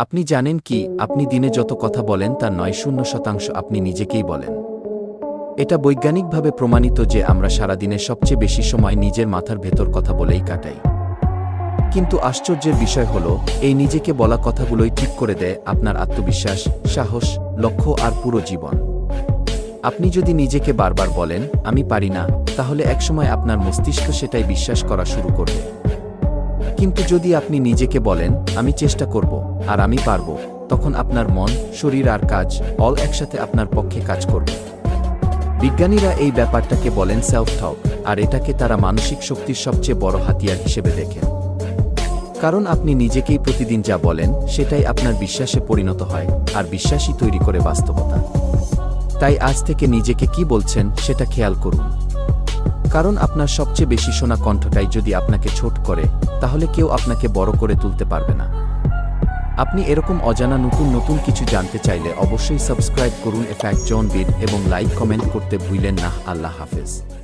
আপনি জানেন কি, আপনি দিনে যত কথা বলেন তার নয় শূন্য শতাংশ আপনি নিজেকেই বলেন। এটা বৈজ্ঞানিকভাবে প্রমাণিত যে আমরা সারাদিনে সবচেয়ে বেশি সময় নিজের মাথার ভেতর কথা বলেই কাটাই। কিন্তু আশ্চর্যের বিষয় হল, এই নিজেকে বলা কথাগুলোই ঠিক করে দেয় আপনার আত্মবিশ্বাস, সাহস, লক্ষ্য আর পুরো জীবন। আপনি যদি নিজেকে বারবার বলেন, আমি পারি না, তাহলে একসময় আপনার মস্তিষ্ক সেটাই বিশ্বাস করা শুরু করবে। কিন্তু যদি আপনি নিজেকে বলেন, আমি চেষ্টা করব, আর আমি পারব, তখন আপনার মন, শরীর আর কাজ অল একসাথে আপনার পক্ষে কাজ করবে। বিজ্ঞানীরা এই ব্যাপারটাকে বলেন সেলফ টক আর এটাকে তারা মানসিক শক্তির সবচেয়ে বড় হাতিয়ার হিসেবে দেখেন। কারণ আপনি নিজেকেই প্রতিদিন যা বলেন, সেটাই আপনার বিশ্বাসে পরিণত হয়, আর বিশ্বাসই তৈরি করে বাস্তবতা। তাই আজ থেকে নিজেকে কি বলছেন, সেটা খেয়াল করুন। কারণ আপনার সবচেয়ে বেশি শোনা কণ্ঠটাই যদি আপনাকে ছোট করে, তাহলে কেউ আপনাকে বড় করে তুলতে পারবে না। আপনি এরকম অজানা নতুন নতুন কিছু জানতে চাইলে অবশ্যই সাবস্ক্রাইব করুন এফ্যাক্ট জন বিড এবং লাইক কমেন্ট করতে ভুলেন না। আল্লাহ হাফেজ।